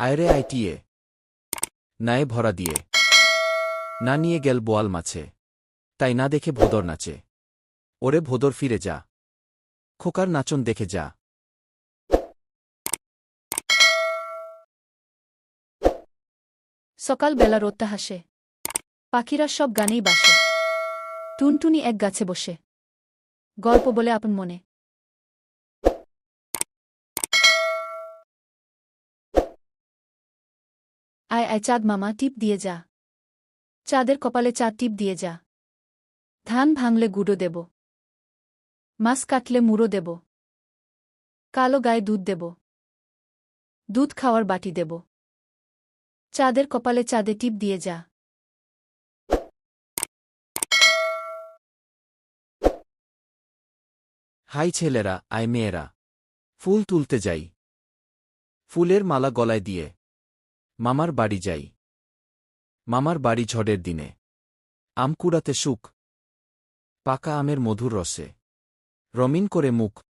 আয়রে আইটিয়ে নায়ে ভরা দিয়ে। না নিয়ে গেল বোয়াল মাছে। তাই না দেখে ভোদর নাচে। ওরে ভোদর ফিরে যা। খোকার নাচন দেখে যা। সকালবেলা রোদটা হাসে। পাখিরা সব গানেই বাসে। টুনটুনি এক গাছে বসে। গল্প বলে আপন মনে। আয় আয়, চাঁদ মামা, টিপ দিয়ে যা। চাঁদের কপালে চাঁদ, টিপ দিয়ে যা। ধান ভাঙলে গুঁড়ো দেব। মাছ কাটলে মুড়ো দেব। কালো গায়ে দুধ দেব। দুধ খাওয়ার বাটি দেব। চাঁদের কপালে চাঁদে টিপ দিয়ে যা। হাই ছেলেরা, আয় মেয়েরা। ফুল তুলতে যাই। ফুলের মালা গলায় দিয়ে। মামার বাড়ি যাই। মামার বাড়ি ঝড়ের দিনে। আম কুড়াতে সুখ। পাকা আমের মধুর রসে। রমিন করে মুখ।